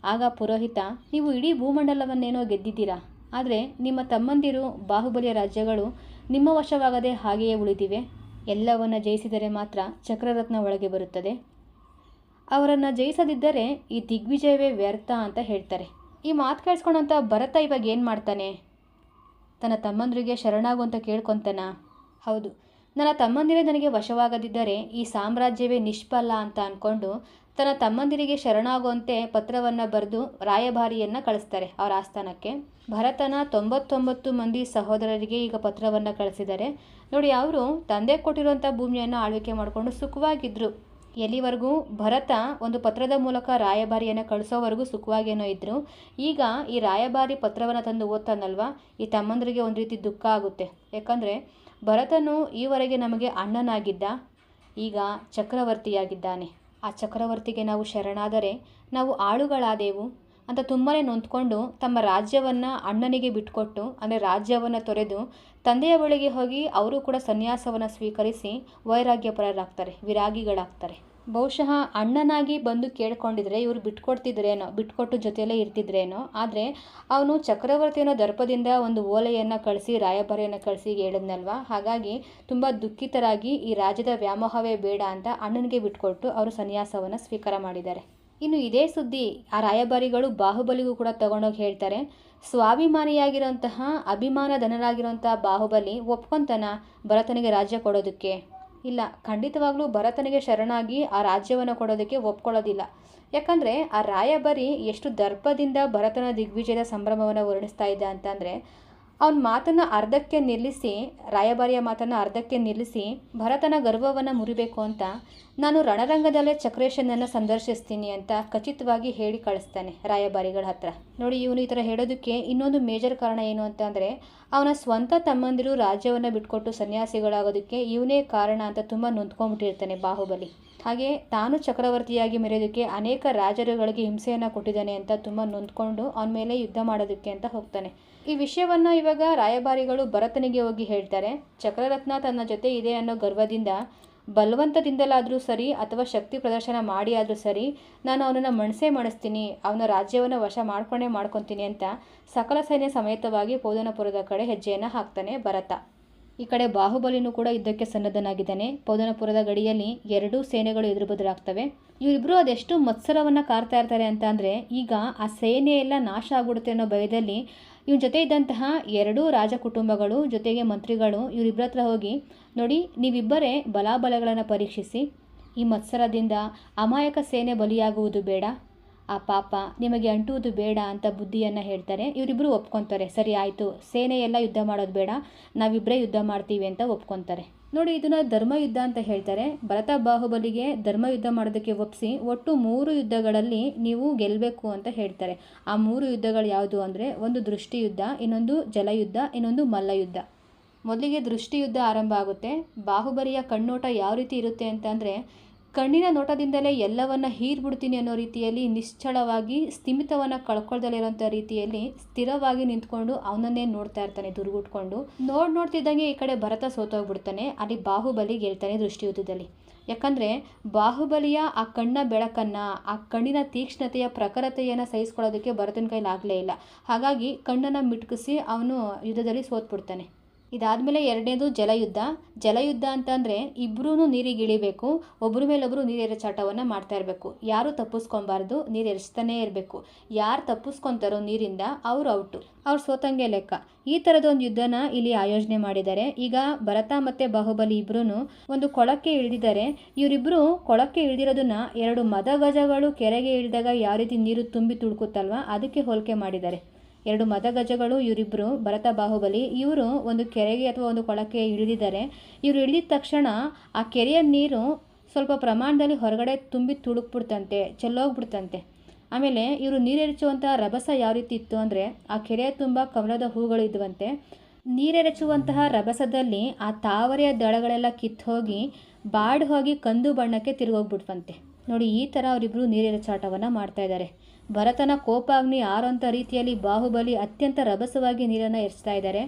ಆಗ ಪುರೋಹಿತ, ನೀವು ಇಡೀ ಭೂಮಂಡಲವನ್ನೇನೋ ಗೆದ್ದಿದ್ದೀರಾ? ಆದರೆ ನಿಮ್ಮ ತಮ್ಮಂದಿರು ಬಾಹುಬಲಿಯ ರಾಜ್ಯಗಳು ನಿಮ್ಮ ವಶವಾಗದೆ ಹಾಗೆಯೇ ಉಳಿದಿವೆ. ಎಲ್ಲವನ್ನು ಜಯಿಸಿದರೆ ಮಾತ್ರ ಚಕ್ರರತ್ನ ಒಳಗೆ ಬರುತ್ತದೆ. ಅವರನ್ನು ಜಯಿಸದಿದ್ದರೆ ಈ ದಿಗ್ವಿಜಯವೇ ವ್ಯರ್ಥ ಅಂತ ಹೇಳ್ತಾರೆ. ಈ ಮಾತು ಕೇಳಿಸ್ಕೊಂಡಂಥ ಭರತ ಇವಾಗ ಏನು ಮಾಡ್ತಾನೆ? ತನ್ನ ತಮ್ಮಂದರಿಗೆ ಶರಣಾಗು ಅಂತ ಕೇಳ್ಕೊತಾನ? ಹೌದು. ನನ್ನ ತಮ್ಮಂದಿರೇ ನನಗೆ ವಶವಾಗದಿದ್ದರೆ ಈ ಸಾಮ್ರಾಜ್ಯವೇ ನಿಷ್ಫಲ ಅಂತ ಅಂದ್ಕೊಂಡು ತನ್ನ ತಮ್ಮಂದಿರಿಗೆ ಶರಣಾಗುವಂತೆ ಪತ್ರವನ್ನು ಬರೆದು ರಾಯಭಾರಿಯನ್ನು ಕಳಿಸ್ತಾರೆ ಅವರ ಆಸ್ಥಾನಕ್ಕೆ. ಭರತನ ತೊಂಬತ್ತೊಂಬತ್ತು ಮಂದಿ ಸಹೋದರರಿಗೆ ಈಗ ಪತ್ರವನ್ನು ಕಳಿಸಿದ್ದಾರೆ. ನೋಡಿ, ಅವರು ತಂದೆ ಕೊಟ್ಟಿರುವಂಥ ಭೂಮಿಯನ್ನು ಆಳ್ವಿಕೆ ಮಾಡಿಕೊಂಡು ಸುಖವಾಗಿದ್ದರು ಎಲ್ಲಿವರೆಗೂ ಭರತ ಒಂದು ಪತ್ರದ ಮೂಲಕ ರಾಯಭಾರಿಯನ್ನು ಕಳಿಸೋವರೆಗೂ ಸುಖವಾಗೇನೋ ಇದ್ದರು ಈಗ ಈ ರಾಯಭಾರಿ ಪತ್ರವನ್ನು ತಂದು ಓದ್ತಾನಲ್ವ? ಈ ತಮ್ಮಂದರಿಗೆ ಒಂದು ರೀತಿ ದುಃಖ ಆಗುತ್ತೆ. ಯಾಕಂದರೆ ಭರತನು ಈವರೆಗೆ ನಮಗೆ ಅಣ್ಣನಾಗಿದ್ದ. ಈಗ ಚಕ್ರವರ್ತಿಯಾಗಿದ್ದಾನೆ. ಆ ಚಕ್ರವರ್ತಿಗೆ ನಾವು ಶರಣಾದರೆ ನಾವು ಆಳುಗಳಾದೆವು. ಅಂತ ತುಂಬಾ ನೊಂದ್ಕೊಂಡು ತಮ್ಮ ರಾಜ್ಯವನ್ನು ಅಣ್ಣನಿಗೆ ಬಿಟ್ಕೊಟ್ಟು, ಅಂದರೆ ರಾಜ್ಯವನ್ನು ತೊರೆದು ತಂದೆಯ ಬಳಿಗೆ ಹೋಗಿ ಅವರು ಕೂಡ ಸನ್ಯಾಸವನ್ನು ಸ್ವೀಕರಿಸಿ ವೈರಾಗ್ಯಪರರಾಗ್ತಾರೆ ವಿರಾಗಿಗಳಾಗ್ತಾರೆ. ಬಹುಶಃ ಅಣ್ಣನಾಗಿ ಬಂದು ಕೇಳ್ಕೊಂಡಿದ್ರೆ, ಇವರು ಬಿಟ್ಕೊಡ್ತಿದ್ರೇನೋ ಬಿಟ್ಕೊಟ್ಟು ಜೊತೆಯಲ್ಲೇ ಇರ್ತಿದ್ರೇನೋ ಆದರೆ ಅವನು ಚಕ್ರವರ್ತಿಯನ್ನು ದರ್ಪದಿಂದ ಒಂದು ಓಲೆಯನ್ನು ಕಳಿಸಿ, ರಾಯಭಾರಿಯನ್ನು ಕಳಿಸಿ ಹೇಳಿದ್ನಲ್ವ? ಹಾಗಾಗಿ ತುಂಬ ದುಃಖಿತರಾಗಿ ಈ ರಾಜ್ಯದ ವ್ಯಾಮೋಹವೇ ಬೇಡ ಅಂತ ಅಣ್ಣನಿಗೆ ಬಿಟ್ಕೊಟ್ಟು ಅವರು ಸನ್ಯಾಸವನ್ನು ಸ್ವೀಕಾರ ಮಾಡಿದ್ದಾರೆ. ಇನ್ನು ಇದೇ ಸುದ್ದಿ, ಆ ರಾಯಭಾರಿಗಳು ಬಾಹುಬಲಿಗೂ ಕೂಡ ತಗೊಂಡೋಗಿ ಹೇಳ್ತಾರೆ, ಸ್ವಾಭಿಮಾನಿಯಾಗಿರೋಂತಹ, ಅಭಿಮಾನ ಧನರಾಗಿರೋಂತಹ ಬಾಹುಬಲಿ ಒಪ್ಕೊಂತನ ಭರತನಿಗೆ ರಾಜ್ಯ ಕೊಡೋದಕ್ಕೆ. ಇಲ್ಲ, ಖಂಡಿತವಾಗ್ಲೂ ಭರತನಿಗೆ ಶರಣಾಗಿ ಆ ರಾಜ್ಯವನ್ನು ಕೊಡೋದಕ್ಕೆ ಒಪ್ಕೊಳ್ಳೋದಿಲ್ಲ. ಯಾಕಂದರೆ, ಆ ರಾಯಭಾರಿ ಎಷ್ಟು ದರ್ಪದಿಂದ ಭರತನ ದಿಗ್ವಿಜಯದ ಸಂಭ್ರಮವನ್ನು ವರ್ಣಿಸ್ತಾ ಇದ್ದ ಅಂತಂದರೆ ಅವನ ಮಾತನ್ನು ಅರ್ಧಕ್ಕೆ ನಿಲ್ಲಿಸಿ, ರಾಯಭಾರಿಯ ಮಾತನ್ನು ಅರ್ಧಕ್ಕೆ ನಿಲ್ಲಿಸಿ, ಭರತನ ಗರ್ವವನ್ನು ಮುರಿಬೇಕು ಅಂತ ನಾನು ರಣರಂಗದಲ್ಲೇ ಚಕ್ರೇಶನನ್ನು ಸಂದರ್ಶಿಸ್ತೀನಿ ಅಂತ ಖಚಿತವಾಗಿ ಹೇಳಿ ಕಳಿಸ್ತಾನೆ ರಾಯಭಾರಿಗಳ ಹತ್ರ. ನೋಡಿ, ಇವನು ಈ ಥರ ಹೇಳೋದಕ್ಕೆ ಇನ್ನೊಂದು ಮೇಜರ್ ಕಾರಣ ಏನು ಅಂತ ಅಂದರೆ, ಅವನ ಸ್ವಂತ ತಮ್ಮಂದಿರು ರಾಜ್ಯವನ್ನು ಬಿಟ್ಕೊಟ್ಟು ಸನ್ಯಾಸಿಗಳಾಗೋದಕ್ಕೆ ಇವನೇ ಕಾರಣ ಅಂತ ತುಂಬ ನೊಂದ್ಕೊಂಡ್ಬಿಟ್ಟಿರ್ತಾನೆ ಬಾಹುಬಲಿ. ಹಾಗೆ ತಾನು ಚಕ್ರವರ್ತಿಯಾಗಿ ಮೆರೆಯೋದಕ್ಕೆ ಅನೇಕ ರಾಜರುಗಳಿಗೆ ಹಿಂಸೆಯನ್ನು ಕೊಟ್ಟಿದ್ದಾನೆ ಅಂತ ತುಂಬ ನೊಂದ್ಕೊಂಡು ಅವನ ಮೇಲೆ ಯುದ್ಧ ಮಾಡೋದಕ್ಕೆ ಅಂತ ಹೋಗ್ತಾನೆ. ಈ ವಿಷಯವನ್ನು ಇವಾಗ ರಾಯಭಾರಿಗಳು ಭರತನಿಗೆ ಹೋಗಿ ಹೇಳ್ತಾರೆ. ಚಕ್ರರತ್ನ ತನ್ನ ಜೊತೆ ಇದೆ ಅನ್ನೋ ಗರ್ವದಿಂದ, ಬಲವಂತದಿಂದಲಾದರೂ ಸರಿ ಅಥವಾ ಶಕ್ತಿ ಪ್ರದರ್ಶನ ಮಾಡಿ ಆದರೂ ಸರಿ ನಾನು ಅವನನ್ನು ಮಣಸೆ ಮಾಡಿಸ್ತೀನಿ, ಅವನ ರಾಜ್ಯವನ್ನು ವಶ ಮಾಡ್ಕೊಂಡೇ ಮಾಡ್ಕೊತೀನಿ ಅಂತ ಸಕಲ ಸೈನ್ಯ ಸಮೇತವಾಗಿ ಪೌದನಪುರದ ಕಡೆ ಹೆಜ್ಜೆಯನ್ನು ಹಾಕ್ತಾನೆ ಭರತ. ಈ ಕಡೆ ಬಾಹುಬಲಿನೂ ಕೂಡ ಯುದ್ಧಕ್ಕೆ ಸನ್ನದ್ಧನಾಗಿದ್ದಾನೆ. ಪೌದನಪುರದ ಗಡಿಯಲ್ಲಿ ಎರಡೂ ಸೇನೆಗಳು ಎದುರು ಬದುರಾಗ್ತವೆ ಇವರಿಬ್ಬರು ಅದೆಷ್ಟು ಮತ್ಸರವನ್ನು ಕಾರ್ತಾ ಇರ್ತಾರೆ ಅಂತ ಅಂದರೆ ಈಗ ಆ ಸೇನೆ ಎಲ್ಲ ನಾಶ ಆಗ್ಬಿಡುತ್ತೆ ಅನ್ನೋ ಭಯದಲ್ಲಿ ಇವನ ಜೊತೆ ಇದ್ದಂತಹ ಎರಡೂ ರಾಜ ಕುಟುಂಬಗಳು, ಜೊತೆಗೆ ಮಂತ್ರಿಗಳು ಇವರಿಬ್ಬರ ಹತ್ರ ಹೋಗಿ, ನೋಡಿ, ನೀವಿಬ್ಬರೇ ಬಲಾಬಲಗಳನ್ನು ಪರೀಕ್ಷಿಸಿ, ಈ ಮತ್ಸರದಿಂದ ಅಮಾಯಕ ಸೇನೆ ಬಲಿಯಾಗುವುದು ಬೇಡ. ಆ ಪಾಪ ನಿಮಗೆ ಅಂಟುವುದು ಬೇಡ ಅಂತ ಬುದ್ಧಿಯನ್ನು ಹೇಳ್ತಾರೆ. ಇವರಿಬ್ಬರು ಒಪ್ಕೊತಾರೆ, ಸರಿ, ಆಯಿತು. ಸೇನೆ ಎಲ್ಲ ಯುದ್ಧ ಮಾಡೋದು ಬೇಡ. ನಾವಿಬ್ಬರೇ ಯುದ್ಧ ಮಾಡ್ತೀವಿ ಅಂತ ಒಪ್ಕೊತಾರೆ. ನೋಡಿ, ಇದನ್ನ ಧರ್ಮ ಯುದ್ಧ ಅಂತ ಹೇಳ್ತಾರೆ. ಭರತ ಬಾಹುಬಲಿಗೆ ಧರ್ಮ ಯುದ್ಧ ಮಾಡೋದಕ್ಕೆ ಒಪ್ಪಿಸಿ ಒಟ್ಟು ಮೂರು ಯುದ್ಧಗಳಲ್ಲಿ ನೀವು ಗೆಲ್ಲಬೇಕು ಅಂತ ಹೇಳ್ತಾರೆ. ಆ ಮೂರು ಯುದ್ಧಗಳು ಯಾವುದು ಅಂದರೆ ಒಂದು ದೃಷ್ಟಿ ಯುದ್ಧ ಇನ್ನೊಂದು ಜಲಯುದ್ಧ, ಇನ್ನೊಂದು ಮಲ್ಲಯುದ್ಧ. ಮೊದಲಿಗೆ ದೃಷ್ಟಿ ಯುದ್ಧ ಆರಂಭ ಆಗುತ್ತೆ. ಬಾಹುಬಲಿಯ ಕಣ್ಣೋಟ ಯಾವ ರೀತಿ ಇರುತ್ತೆ ಅಂತಂದರೆ ಕಣ್ಣಿನ ನೋಟದಿಂದಲೇ ಎಲ್ಲವನ್ನ ಹೀರ್ಬಿಡ್ತೀನಿ ಅನ್ನೋ ರೀತಿಯಲ್ಲಿ ನಿಶ್ಚಳವಾಗಿ ಸ್ಥಿಮಿತವನ್ನ ಕಳ್ಕೊಳ್ದಲ್ಲಿರೋಂಥ ರೀತಿಯಲ್ಲಿ ಸ್ಥಿರವಾಗಿ ನಿಂತ್ಕೊಂಡು ಅವನನ್ನೇ ನೋಡ್ತಾ ಇರ್ತಾನೆ, ದುರ್ಗುಟ್ಕೊಂಡು. ನೋಡ್ ನೋಡ್ತಿದ್ದಂಗೆ ಈ ಕಡೆ ಭರತ ಸೋತೋಗ್ಬಿಡ್ತಾನೆ, ಅಲ್ಲಿ ಬಾಹುಬಲಿ ಗೆಲ್ತಾನೆ ದೃಷ್ಟಿಯುದ್ಧದಲ್ಲಿ. ಯಾಕಂದರೆ ಬಾಹುಬಲಿಯ ಆ ಕಣ್ಣ ಬೆಳಕನ್ನು, ಆ ಕಣ್ಣಿನ ತೀಕ್ಷ್ಣತೆಯ ಪ್ರಖರತೆಯನ್ನು ಸಹಿಸ್ಕೊಳ್ಳೋದಕ್ಕೆ ಭರತನ ಕೈಲಾಗ್ಲೇ ಇಲ್ಲ. ಹಾಗಾಗಿ ಕಣ್ಣನ್ನು ಮಿಟ್ಕಿಸಿ ಅವನು ಯುದ್ಧದಲ್ಲಿ ಸೋತ್ಬಿಡ್ತಾನೆ. ಇದಾದಮೇಲೆ ಎರಡನೇದು ಜಲಯುದ್ಧ. ಜಲಯುದ್ಧ ಅಂತಂದರೆ ಇಬ್ಬರೂ ನೀರಿಗೆ ಇಳಿಬೇಕು ಒಬ್ಬರ ಮೇಲೊಬ್ಬರು ನೀರು ಎರಚಾಟವನ್ನು ಮಾಡ್ತಾ ಇರಬೇಕು. ಯಾರು ತಪ್ಪಿಸ್ಕೊಬಾರ್ದು ನೀರು ಎರಚ್ತಾನೇ ಇರಬೇಕು. ಯಾರು ತಪ್ಪಿಸ್ಕೊತಾರೋ ನೀರಿಂದ ಅವ್ರು ಔಟು. ಅವ್ರು ಸೋತಂಗೆ ಲೆಕ್ಕ. ಈ ಥರದೊಂದು ಯುದ್ಧನ ಇಲ್ಲಿ ಆಯೋಜನೆ ಮಾಡಿದ್ದಾರೆ. ಈಗ ಭರತ ಮತ್ತು ಬಾಹುಬಲಿ ಇಬ್ಬರೂ ಒಂದು ಕೊಳಕ್ಕೆ ಇಳಿದಿದ್ದಾರೆ. ಇವರಿಬ್ಬರು ಕೊಳಕ್ಕೆ ಇಳಿದಿರೋದನ್ನ ಎರಡು ಮದಗಜಗಳು ಕೆರೆಗೆ ಇಳಿದಾಗ ಯಾವ ರೀತಿ ನೀರು ತುಂಬಿ ತುಳುಕುತ್ತಲ್ವ, ಅದಕ್ಕೆ ಹೋಲಿಕೆ ಮಾಡಿದ್ದಾರೆ. ಎರಡು ಮದಗಜಗಳು ಇವರಿಬ್ಬರು ಭರತ ಬಾಹುಬಲಿ. ಇವರು ಒಂದು ಕೆರೆಗೆ ಅಥವಾ ಒಂದು ಕೊಳಕ್ಕೆ ಇಳಿದಿದ್ದಾರೆ. ಇವರು ಇಳಿದ ತಕ್ಷಣ ಆ ಕೆರೆಯ ನೀರು ಸ್ವಲ್ಪ ಪ್ರಮಾಣದಲ್ಲಿ ಹೊರಗಡೆ ತುಂಬಿ ತುಳುಕ್ಬಿಡ್ತಂತೆ, ಚೆಲ್ಲೋಗ್ಬಿಡ್ತಂತೆ. ಆಮೇಲೆ ಇವರು ನೀರೆರಚುವಂಥ ರಭಸ ಯಾವ ರೀತಿ ಇತ್ತು ಅಂದರೆ ಆ ಕೆರೆಯ ತುಂಬ ಕಮಲದ ಹೂಗಳು ಇದ್ವಂತೆ. ನೀರೆರಚುವಂತಹ ರಭಸದಲ್ಲಿ ಆ ತಾವರೆಯ ದಳಗಳೆಲ್ಲ ಕಿತ್ತೋಗಿ ಬಾಡ್ ಹೋಗಿ ಕಂದು ಬಣ್ಣಕ್ಕೆ ತಿರುಗೋಗ್ಬಿಟ್ವಂತೆ. ನೋಡಿ ಈ ಥರ ಅವರಿಬ್ಬರು ನೀರೆರಚಾಟವನ್ನು ಮಾಡ್ತಾ ಇದ್ದಾರೆ. ಭರತನ ಕೋಪಾಗ್ನಿ ಆರೋಂಥ ರೀತಿಯಲ್ಲಿ ಬಾಹುಬಲಿ ಅತ್ಯಂತ ರಭಸವಾಗಿ ನೀರನ್ನು ಎರಚ್ತಾ ಇದ್ದಾರೆ.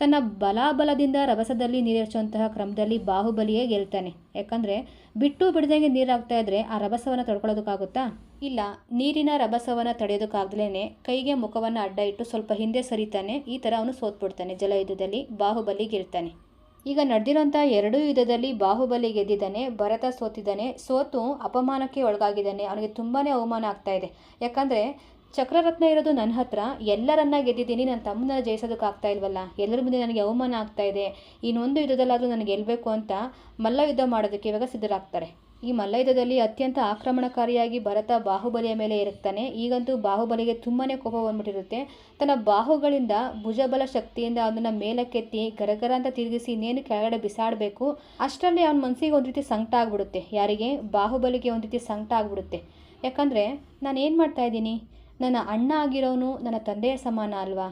ತನ್ನ ಬಲಾಬಲದಿಂದ ರಭಸದಲ್ಲಿ ನೀರೆರಚುವಂತಹ ಕ್ರಮದಲ್ಲಿ ಬಾಹುಬಲಿಯೇ ಗೆಲ್ತಾನೆ. ಯಾಕಂದರೆ ಬಿಟ್ಟು ಬಿಡದಂಗೆ ನೀರಾಗ್ತಾ ಇದ್ರೆ ಆ ರಭಸವನ್ನು ತಡ್ಕೊಳ್ಳೋದಕ್ಕಾಗುತ್ತಾ? ಇಲ್ಲ, ನೀರಿನ ರಭಸವನ್ನು ತಡೆಯೋದಕ್ಕಾಗ್ಲೇ ಕೈಗೆ ಮುಖವನ್ನು ಅಡ್ಡ ಇಟ್ಟು ಸ್ವಲ್ಪ ಹಿಂದೆ ಸರಿತಾನೆ, ಈ ಥರ ಅವನು ಸೋತ್ಬಿಡ್ತಾನೆ ಜಲಯುದ್ಧದಲ್ಲಿ ಬಾಹುಬಲಿ ಗೆಲ್ತಾನೆ. ಈಗ ನಡೆದಿರೋಂಥ ಎರಡೂ ಯುದ್ಧದಲ್ಲಿ ಬಾಹುಬಲಿ ಗೆದ್ದಿದ್ದಾನೆ, ಭರತ ಸೋತಿದ್ದಾನೆ. ಸೋತು ಅಪಮಾನಕ್ಕೆ ಒಳಗಾಗಿದ್ದಾನೆ. ಅವನಿಗೆ ತುಂಬಾ ಅವಮಾನ ಆಗ್ತಾ ಇದೆ. ಯಾಕಂದರೆ ಚಕ್ರರತ್ನ ಇರೋದು ನನ್ನ ಹತ್ರ. ಎಲ್ಲರನ್ನ ಗೆದ್ದಿದ್ದೀನಿ. ನನ್ನ ತಮ್ಮನ ಜಯಿಸೋದಕ್ಕಾಗ್ತಾ ಇಲ್ವಲ್ಲ? ಎಲ್ಲರ ಮುಂದೆ ನನಗೆ ಅವಮಾನ ಆಗ್ತಾ ಇದೆ. ಇನ್ನೊಂದು ಯುದ್ಧದಲ್ಲಾದರೂ ನನಗೆ ಗೆಲ್ಲಬೇಕು ಅಂತ ಮಲ್ಲ ಯುದ್ಧ ಮಾಡೋದಕ್ಕೆ ಇವಾಗ ಸಿದ್ಧರಾಗ್ತಾರೆ. ಈ ಮಲ್ಲಯುದ್ಧದಲ್ಲಿ ಅತ್ಯಂತ ಆಕ್ರಮಣಕಾರಿಯಾಗಿ ಭರತ ಬಾಹುಬಲಿಯ ಮೇಲೆ ಇರುತ್ತಾನೆ. ಈಗಂತೂ ಬಾಹುಬಲಿಗೆ ತುಂಬಾ ಕೋಪ ಬಂದ್ಬಿಟ್ಟಿರುತ್ತೆ. ತನ್ನ ಬಾಹುಗಳಿಂದ ಭುಜಬಲ ಶಕ್ತಿಯಿಂದ ಅದನ್ನ ಮೇಲಕ್ಕೆತ್ತಿ ಗರಗರ ಅಂತ ತಿರುಗಿಸಿ ಇನ್ನೇನು ಕೆಳಗಡೆ ಬಿಸಾಡಬೇಕು, ಅಷ್ಟರಲ್ಲಿ ಅವನ ಮನಸ್ಸಿಗೆ ಒಂದು ರೀತಿ ಸಂಕಟ ಆಗ್ಬಿಡುತ್ತೆ. ಯಾರಿಗೆ? ಬಾಹುಬಲಿಗೆ ಒಂದು ರೀತಿ ಸಂಕಟ ಆಗ್ಬಿಡುತ್ತೆ. ಯಾಕಂದರೆ ನಾನು ಏನು ಮಾಡ್ತಾ ಇದ್ದೀನಿ? ನನ್ನ ಅಣ್ಣ ಆಗಿರೋನು ನನ್ನ ತಂದೆಯ ಸಮಾನ ಅಲ್ವಾ?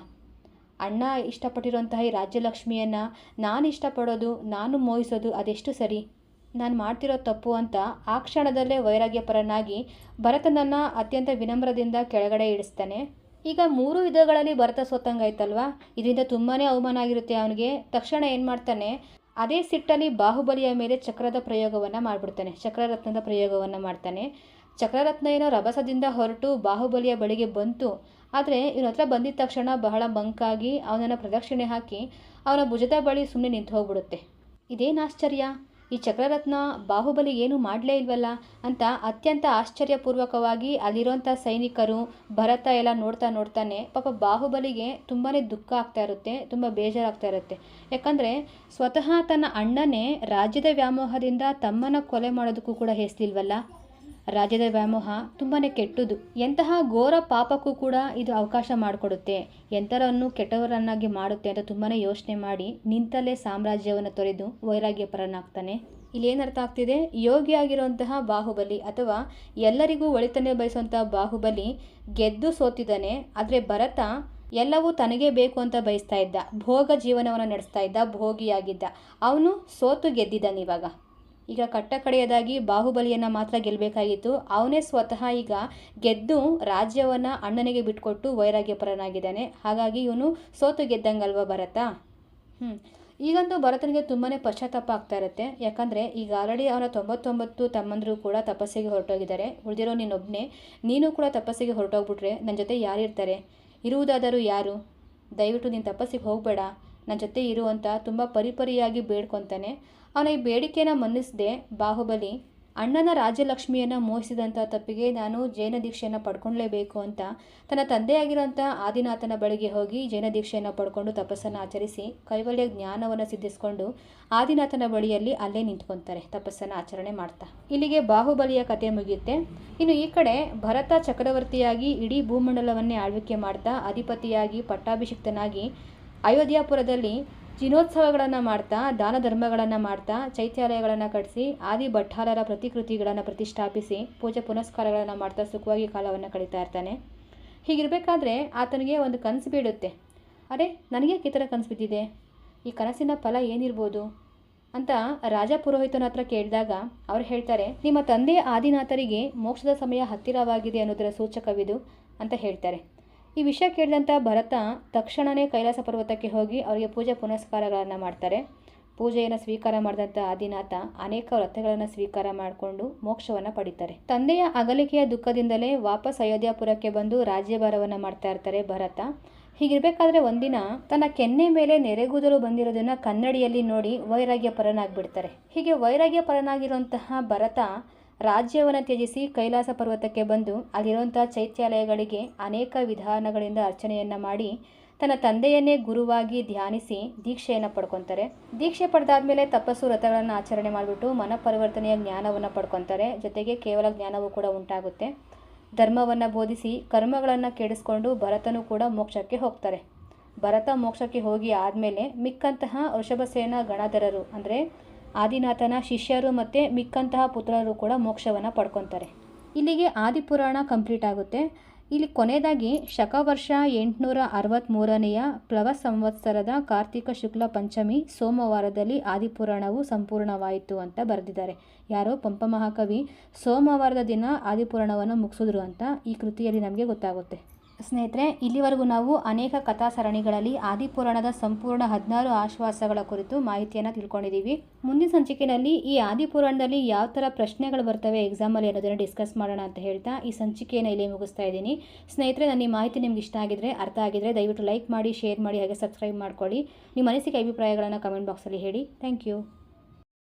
ಅಣ್ಣ ಇಷ್ಟಪಟ್ಟಿರೋಂತಹ ಈ ರಾಜ್ಯಲಕ್ಷ್ಮಿಯನ್ನು ನಾನು ಇಷ್ಟಪಡೋದು, ನಾನು ಮೋಹಿಸೋದು ಅದೆಷ್ಟು ಸರಿ? ನಾನು ಮಾಡ್ತಿರೋ ತಪ್ಪು ಅಂತ ಆ ಕ್ಷಣದಲ್ಲೇ ವೈರಾಗ್ಯಪರನಾಗಿ ಭರತನನ್ನು ಅತ್ಯಂತ ವಿನಮ್ರದಿಂದ ಕೆಳಗಡೆ ಇಳಿಸ್ತಾನೆ ಈಗ ಮೂರು ವಿಧಗಳಲ್ಲಿ ಭರತ ಸೋತಂಗಾಯ್ತಲ್ವಾ? ಇದರಿಂದ ತುಂಬಾ ಅವಮಾನ ಆಗಿರುತ್ತೆ ಅವನಿಗೆ. ತಕ್ಷಣ ಏನು ಮಾಡ್ತಾನೆ? ಅದೇ ಸಿಟ್ಟಲ್ಲಿ ಬಾಹುಬಲಿಯ ಮೇಲೆ ಚಕ್ರದ ಪ್ರಯೋಗವನ್ನು ಮಾಡಿಬಿಡ್ತಾನೆ. ಚಕ್ರರತ್ನದ ಪ್ರಯೋಗವನ್ನು ಮಾಡ್ತಾನೆ. ಚಕ್ರರತ್ನ ಏನೋ ರಭಸದಿಂದ ಹೊರಟು ಬಾಹುಬಲಿಯ ಬಳಿಗೆ ಬಂತು. ಆದರೆ ಇವನ ಹತ್ರ ಬಂದಿದ್ದ ತಕ್ಷಣ ಬಹಳ ಮಂಕಾಗಿ ಅವನನ್ನು ಪ್ರದಕ್ಷಿಣೆ ಹಾಕಿ ಅವನ ಭುಜದ ಬಳಿ ಸುಮ್ಮನೆ ನಿಂತು ಹೋಗ್ಬಿಡುತ್ತೆ ಇದೇನು ಆಶ್ಚರ್ಯ? ಈ ಚಕ್ರರತ್ನ ಬಾಹುಬಲಿ ಏನು ಮಾಡಲೇ ಇಲ್ವಲ್ಲ ಅಂತ ಅತ್ಯಂತ ಆಶ್ಚರ್ಯಪೂರ್ವಕವಾಗಿ ಅಲ್ಲಿರೋಂಥ ಸೈನಿಕರು ಭರತ ಎಲ್ಲ ನೋಡ್ತಾ ನೋಡ್ತಾನೆ. ಪಾಪ ಬಾಹುಬಲಿಗೆ ತುಂಬಾ ದುಃಖ ಆಗ್ತಾ ಇರುತ್ತೆ, ತುಂಬ ಬೇಜಾರಾಗ್ತಾ ಇರುತ್ತೆ. ಯಾಕಂದರೆ ಸ್ವತಃ ತನ್ನ ಅಣ್ಣನೇ ರಾಜ್ಯದ ವ್ಯಾಮೋಹದಿಂದ ತಮ್ಮನ ಕೊಲೆ ಮಾಡೋದಕ್ಕೂ ಕೂಡ ಹೆಸಲಿಲ್ವಲ್ಲ? ರಾಜ್ಯದ ವ್ಯಾಮೋಹ ತುಂಬಾ ಕೆಟ್ಟದು ಎಂತಹ ಘೋರ ಪಾಪಕ್ಕೂ ಕೂಡ ಇದು ಅವಕಾಶ ಮಾಡಿಕೊಡುತ್ತೆ. ಎಂಥರನ್ನು ಕೆಟ್ಟವರನ್ನಾಗಿ ಮಾಡುತ್ತೆ ಅಂತ ತುಂಬಾ ಯೋಚನೆ ಮಾಡಿ ನಿಂತಲೇ ಸಾಮ್ರಾಜ್ಯವನ್ನು ತೊರೆದು ವೈರಾಗ್ಯಪರನಾಗ್ತಾನೆ ಇಲ್ಲಿ ಏನು ಅರ್ಥ ಆಗ್ತಿದೆ? ಯೋಗಿ ಆಗಿರುವಂತಹ ಬಾಹುಬಲಿ ಅಥವಾ ಎಲ್ಲರಿಗೂ ಒಳಿತನ್ನೇ ಬಯಸುವಂತಹ ಬಾಹುಬಲಿ ಗೆದ್ದು ಸೋತಿದ್ದಾನೆ. ಆದರೆ ಭರತ ಎಲ್ಲವೂ ತನಗೆ ಬೇಕು ಅಂತ ಬಯಸ್ತಾ ಇದ್ದ. ಭೋಗ ಜೀವನವನ್ನು ನಡೆಸ್ತಾ ಇದ್ದ, ಭೋಗಿಯಾಗಿದ್ದ. ಅವನು ಸೋತು ಗೆದ್ದಿದ್ದಾನೆ ಇವಾಗ. ಈಗ ಕಟ್ಟ ಕಡೆಯದಾಗಿ ಬಾಹುಬಲಿಯನ್ನು ಮಾತ್ರ ಗೆಲ್ಲಬೇಕಾಗಿತ್ತು ಅವನೇ ಸ್ವತಃ ಈಗ ಗೆದ್ದು ರಾಜ್ಯವನ್ನು ಅಣ್ಣನಿಗೆ ಬಿಟ್ಕೊಟ್ಟು ವೈರಾಗ್ಯಪರನಾಗಿದ್ದಾನೆ. ಹಾಗಾಗಿ ಇವನು ಸೋತು ಗೆದ್ದಂಗಲ್ವ ಭರತ? ಹ್ಞೂ ಈಗಂತೂ ಭರತನಿಗೆ ತುಂಬಾ ಪಶ್ಚಾತ್ತಾಪ ಆಗ್ತಾ ಇರುತ್ತೆ. ಯಾಕಂದರೆ ಈಗ ಆಲ್ರೆಡಿ ಅವನ ತೊಂಬತ್ತೊಂಬತ್ತು ತಮ್ಮಂದರೂ ಕೂಡ ತಪಸ್ಸಿಗೆ ಹೊರಟೋಗಿದ್ದಾರೆ. ಉಳಿದಿರೋ ನೀನೊಬ್ಬನೇ ನೀನು ಕೂಡ ತಪಸ್ಸಿಗೆ ಹೊರಟೋಗ್ಬಿಟ್ರೆ ನನ್ನ ಜೊತೆ ಯಾರಿರ್ತಾರೆ? ಇರುವುದಾದರೂ ಯಾರು? ದಯವಿಟ್ಟು ನೀನು ತಪಸ್ಸಿಗೆ ಹೋಗಬೇಡ. ನನ್ನ ಜೊತೆ ಇರು ಅಂತ ತುಂಬ ಪರಿಪರಿಯಾಗಿ ಬೇಡ್ಕೊತಾನೆ. ಅವನ ಈ ಬೇಡಿಕೆನ ಮನ್ನಿಸದೆ, ಬಾಹುಬಲಿ, ಅಣ್ಣನ ರಾಜ್ಯಲಕ್ಷ್ಮಿಯನ್ನು ಮೋಹಿಸಿದಂಥ ತಪ್ಪಿಗೆ ನಾನು ಜೈನ ದೀಕ್ಷೆಯನ್ನು ಪಡ್ಕೊಳ್ಳೇಬೇಕು ಅಂತ ತನ್ನ ತಂದೆಯಾಗಿರೋಂಥ ಆದಿನಾಥನ ಬಳಿಗೆ ಹೋಗಿ ಜೈನ ದೀಕ್ಷೆಯನ್ನು ಪಡ್ಕೊಂಡು ತಪಸ್ಸನ್ನು ಆಚರಿಸಿ ಕೈವಲ್ಯ ಜ್ಞಾನವನ್ನು ಸಿದ್ಧಿಸ್ಕೊಂಡು ಆದಿನಾಥನ ಬಳಿಯಲ್ಲಿ ಅಲ್ಲೇ ನಿಂತ್ಕೊತಾರೆ, ತಪಸ್ಸನ್ನು ಆಚರಣೆ ಮಾಡ್ತಾ. ಇಲ್ಲಿಗೆ ಬಾಹುಬಲಿಯ ಕಥೆ ಮುಗಿಯುತ್ತೆ. ಇನ್ನು ಈ ಕಡೆ ಭರತ ಚಕ್ರವರ್ತಿಯಾಗಿ ಇಡೀ ಭೂಮಂಡಲವನ್ನೇ ಆಳ್ವಿಕೆ ಮಾಡ್ತಾ, ಅಧಿಪತಿಯಾಗಿ, ಪಟ್ಟಾಭಿಷಿಕ್ತನಾಗಿ ಅಯೋಧ್ಯಾಪುರದಲ್ಲಿ ಜಿನೋತ್ಸವಗಳನ್ನು ಮಾಡ್ತಾ, ದಾನ ಧರ್ಮಗಳನ್ನು ಮಾಡ್ತಾ, ಚೈತ್ಯಾಲಯಗಳನ್ನು ಕಟ್ಟಿಸಿ ಆದಿ ಭಟ್ಟಾರರ ಪ್ರತಿಕೃತಿಗಳನ್ನು ಪ್ರತಿಷ್ಠಾಪಿಸಿ ಪೂಜೆ ಪುನಸ್ಕಾರಗಳನ್ನು ಮಾಡ್ತಾ ಸುಖವಾಗಿ ಕಾಲವನ್ನು ಕಳೀತಾ ಇರ್ತಾನೆ. ಹೀಗಿರಬೇಕಾದ್ರೆ ಆತನಿಗೆ ಒಂದು ಕನಸು ಬೀಳುತ್ತೆ. ಅರೆ, ನನಗೆ ಈ ಥರ ಕನಸು ಬಿದ್ದಿದೆ? ಈ ಕನಸಿನ ಫಲ ಏನಿರ್ಬೋದು? ಅಂತ ರಾಜ ಪುರೋಹಿತನ ಹತ್ರ ಕೇಳಿದಾಗ ಅವ್ರು ಹೇಳ್ತಾರೆ, ನಿಮ್ಮ ತಂದೆ ಆದಿನಾಥರಿಗೆ ಮೋಕ್ಷದ ಸಮಯ ಹತ್ತಿರವಾಗಿದೆ ಅನ್ನೋದರ ಸೂಚಕವಿದು ಅಂತ ಹೇಳ್ತಾರೆ. ಈ ವಿಷಯ ಕೇಳಿದಂಥ ಭರತ ತಕ್ಷಣವೇ ಕೈಲಾಸ ಪರ್ವತಕ್ಕೆ ಹೋಗಿ ಅವರಿಗೆ ಪೂಜೆ ಪುನಸ್ಕಾರಗಳನ್ನು ಮಾಡ್ತಾರೆ. ಪೂಜೆಯನ್ನು ಸ್ವೀಕಾರ ಮಾಡಿದಂಥ ಆದಿನಾಥ ಅನೇಕ ವ್ರತಗಳನ್ನು ಸ್ವೀಕಾರ ಮಾಡಿಕೊಂಡು ಮೋಕ್ಷವನ್ನು ಪಡಿತಾರೆ. ತಂದೆಯ ಅಗಲಿಕೆಯ ದುಃಖದಿಂದಲೇ ವಾಪಸ್ ಅಯೋಧ್ಯಾಪುರಕ್ಕೆ ಬಂದು ರಾಜ್ಯಭಾರವನ್ನು ಮಾಡ್ತಾ ಇರ್ತಾರೆ ಭರತ. ಹೀಗಿರಬೇಕಾದ್ರೆ ಒಂದಿನ ತನ್ನ ಕೆನ್ನೆ ಮೇಲೆ ನೆರೆಗೂದಲು ಬಂದಿರೋದನ್ನು ಕನ್ನಡಿಯಲ್ಲಿ ನೋಡಿ ವೈರಾಗ್ಯ ಪರನಾಗ್ಬಿಡ್ತಾರೆ ಹೀಗೆ ವೈರಾಗ್ಯ ಪರನಾಗಿರುವಂತಹ ಭರತ ರಾಜ್ಯವನ್ನು ತ್ಯಜಿಸಿ ಕೈಲಾಸ ಪರ್ವತಕ್ಕೆ ಬಂದು ಅಲ್ಲಿರುವಂಥ ಚೈತ್ಯಾಲಯಗಳಿಗೆ ಅನೇಕ ವಿಧಾನಗಳಿಂದ ಅರ್ಚನೆಯನ್ನು ಮಾಡಿ ತನ್ನ ತಂದೆಯನ್ನೇ ಗುರುವಾಗಿ ಧ್ಯಾನಿಸಿ ದೀಕ್ಷೆಯನ್ನು ಪಡ್ಕೊತಾರೆ. ದೀಕ್ಷೆ ಪಡೆದಾದ್ಮೇಲೆ ತಪಸ್ಸು ವ್ರತಗಳನ್ನು ಆಚರಣೆ ಮಾಡಿಬಿಟ್ಟು ಮನ ಪರಿವರ್ತನೆಯ ಜ್ಞಾನವನ್ನು ಪಡ್ಕೊತಾರೆ. ಜೊತೆಗೆ ಕೇವಲ ಜ್ಞಾನವೂ ಕೂಡ ಉಂಟಾಗುತ್ತೆ. ಧರ್ಮವನ್ನು ಬೋಧಿಸಿ ಕರ್ಮಗಳನ್ನು ಕೆಡಿಸ್ಕೊಂಡು ಭರತನು ಕೂಡ ಮೋಕ್ಷಕ್ಕೆ ಹೋಗ್ತಾರೆ. ಭರತ ಮೋಕ್ಷಕ್ಕೆ ಹೋಗಿ ಆದಮೇಲೆ ಮಿಕ್ಕಂತಹ ವೃಷಭಸೇನ ಗಣಧರರು ಅಂದರೆ ಆದಿನಾಥನ ಶಿಷ್ಯರು ಮತ್ತು ಮಿಕ್ಕಂತಹ ಪುತ್ರರು ಕೂಡ ಮೋಕ್ಷವನ್ನು ಪಡ್ಕೊತಾರೆ. ಇಲ್ಲಿಗೆ ಆದಿಪುರಾಣ ಕಂಪ್ಲೀಟ್ ಆಗುತ್ತೆ. ಇಲ್ಲಿ ಕೊನೆಯದಾಗಿ ಶಕವರ್ಷ ಎಂಟುನೂರ ಅರವತ್ತ್ಮೂರನೆಯ ಪ್ಲವ ಸಂವತ್ಸರದ ಕಾರ್ತಿಕ ಶುಕ್ಲ ಪಂಚಮಿ ಸೋಮವಾರದಲ್ಲಿ ಆದಿಪುರಾಣವು ಸಂಪೂರ್ಣವಾಯಿತು ಅಂತ ಬರೆದಿದ್ದಾರೆ. ಯಾರೋ ಪಂಪ ಮಹಾಕವಿ ಸೋಮವಾರದ ದಿನ ಆದಿಪುರಾಣವನ್ನು ಮುಗಿಸಿದ್ರು ಅಂತ ಈ ಕೃತಿಯಲ್ಲಿ ನಮಗೆ ಗೊತ್ತಾಗುತ್ತೆ. ಸ್ನೇಹಿತರೆ, ಇಲ್ಲಿವರೆಗೂ ನಾವು ಅನೇಕ ಕಥಾ ಸರಣಿಗಳಲ್ಲಿ ಆದಿಪುರಾಣದ ಸಂಪೂರ್ಣ ಹದಿನಾರು ಆಶ್ವಾಸಗಳ ಕುರಿತು ಮಾಹಿತಿಯನ್ನು ತಿಳ್ಕೊಂಡಿದ್ದೀವಿ. ಮುಂದಿನ ಸಂಚಿಕೆಯಲ್ಲಿ ಈ ಆದಿಪುರಾಣದಲ್ಲಿ ಯಾವ ಥರ ಪ್ರಶ್ನೆಗಳು ಬರ್ತವೆ ಎಕ್ಸಾಮಲ್ಲಿ ಅನ್ನೋದನ್ನು ಡಿಸ್ಕಸ್ ಮಾಡೋಣ ಅಂತ ಹೇಳ್ತಾ ಈ ಸಂಚಿಕೆಯನ್ನು ಇಲ್ಲಿ ಮುಗಿಸ್ತಾ ಇದ್ದೀನಿ. ಸ್ನೇಹಿತರೆ ನನ್ನ ಈ ಮಾಹಿತಿ ನಿಮ್ಗೆ ಇಷ್ಟ ಆಗಿದ್ರೆ, ಅರ್ಥ ಆಗಿದ್ರೆ ದಯವಿಟ್ಟು ಲೈಕ್ ಮಾಡಿ ಶೇರ್ ಮಾಡಿ, ಹಾಗೆ ಸಬ್ಸ್ಕ್ರೈಬ್ ಮಾಡ್ಕೊಳ್ಳಿ. ನಿಮ್ಮ ಅನಿಸಿಕೆ, ಅಭಿಪ್ರಾಯಗಳನ್ನು ಕಮೆಂಟ್ ಬಾಕ್ಸಲ್ಲಿ ಹೇಳಿ. Thank you